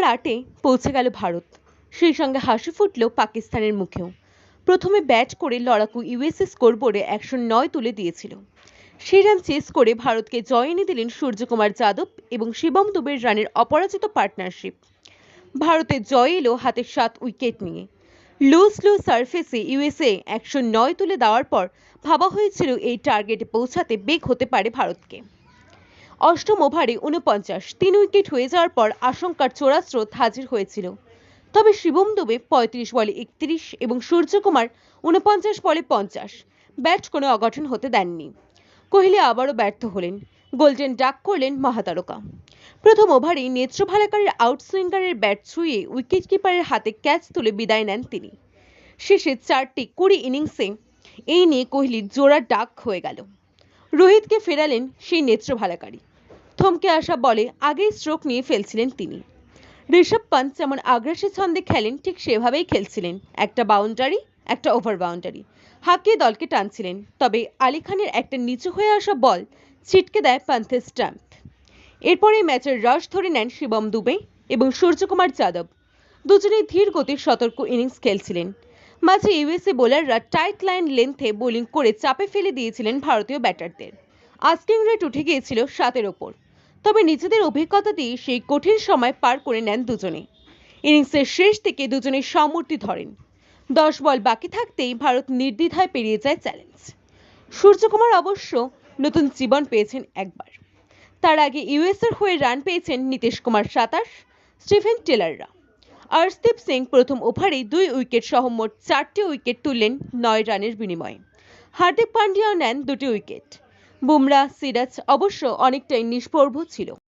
Over আটে পৌঁছে গেল ভারত। সেই সঙ্গে হাসি ফুটল পাকিস্তানের মুখেও। প্রথমে ব্যাট করে লড়াকু ইউএসএ স্কোর স্কোরবোর্ডে একশো নয় তুলে দিয়েছিল। সেই রান চেস করে ভারতকে জয় এনে দিলেন সূর্যকুমার যাদব এবং শিবম দুবের রানের অপরাজিত পার্টনারশিপ। ভারতের জয় এলো হাতে সাত উইকেট নিয়ে। লো স্লো সার্ফেসে ইউএসএ একশো নয় তুলে দেওয়ার পর ভাবা হয়েছিল এই টার্গেটে পৌঁছাতে বেগ হতে পারে ভারতকে। অষ্টম ওভারে উনপঞ্চাশ তিন উইকেট হয়ে যাওয়ার পর আশঙ্কার চোরাস্রোত হাজির হয়েছিল। তবে শিবম দুবে পঁয়ত্রিশ বলে একত্রিশ এবং সূর্যকুমার উনপঞ্চাশ বলে পঞ্চাশ। ব্যাট কোনো অঘটন হতে দেননি। কোহলি আবারও ব্যর্থ হলেন। গোল্ডেন ডাক করলেন মহাতারকা। প্রথম ওভারেই নেত্রভালাকারের আউটসুইঙ্গারের ব্যাট ছুঁয়ে উইকেট কিপারের হাতে ক্যাচ তুলে বিদায় নেন তিনি। শেষে চারটি কুড়ি ইনিংসে এই নিয়ে কোহলির জোড়া ডাক হয়ে গেল। রোহিতকে ফেরালেন সেই নেত্র নেত্রভালাকারী। থমকে আসা বলে আগেই স্ট্রোক নিয়ে ফেলছিলেন তিনি। ঋষভ পান্ত যেমন আগ্রাসী ছন্দে খেলেন, ঠিক সেভাবেই খেলছিলেন। একটা বাউন্ডারি একটা ওভার বাউন্ডারি হাঁকিয়ে দলকে টানছিলেন, তবে আলী খানের একটা নিচু হয়ে আসা বল ছিটকে দেয় পান্থের স্ট্যাম্প এরপরে ম্যাচের রাশ ধরে নেন শিবম দুবে এবং সূর্যকুমার যাদব। দুজনেই ধীর গতির সতর্ক ইনিংস খেলছিলেন। মাঝে ইউএসএ বোলাররা টাইট লাইন লেন্থে বোলিং করে চাপে ফেলে দিয়েছিলেন ভারতীয় ব্যাটারদের। আস্কিং রেট উঠে গিয়েছিল সাতের ওপর। তবে নিজেদের অভিজ্ঞতা দিয়ে সেই কঠিন সময় পার করে নেন দুজনে। ইনিংসের শেষ থেকে দুজনে সমূর্তি ধরেন। দশ বল বাকি থাকতেই ভারত নির্দ্বিধায় পেরিয়ে যায় চ্যালেঞ্জ সূর্যকুমার অবশ্য নতুন জীবন পেয়েছেন একবার। তার আগে ইউএসের হয়ে রান পেয়েছেন নীতিশ কুমার সাতাশ স্টিফেন টেলাররা। আর্শদীপ সিং প্রথম ওভারেই দুই উইকেট সহ মোট চারটি উইকেট তুললেন নয় রানের বিনিময়ে। হার্দিক পান্ডিয়াও নেন দুটি উইকেট। বুমরা, সিরাজ অবশ্য অনেকটাই নিষ্প্রভ ছিল।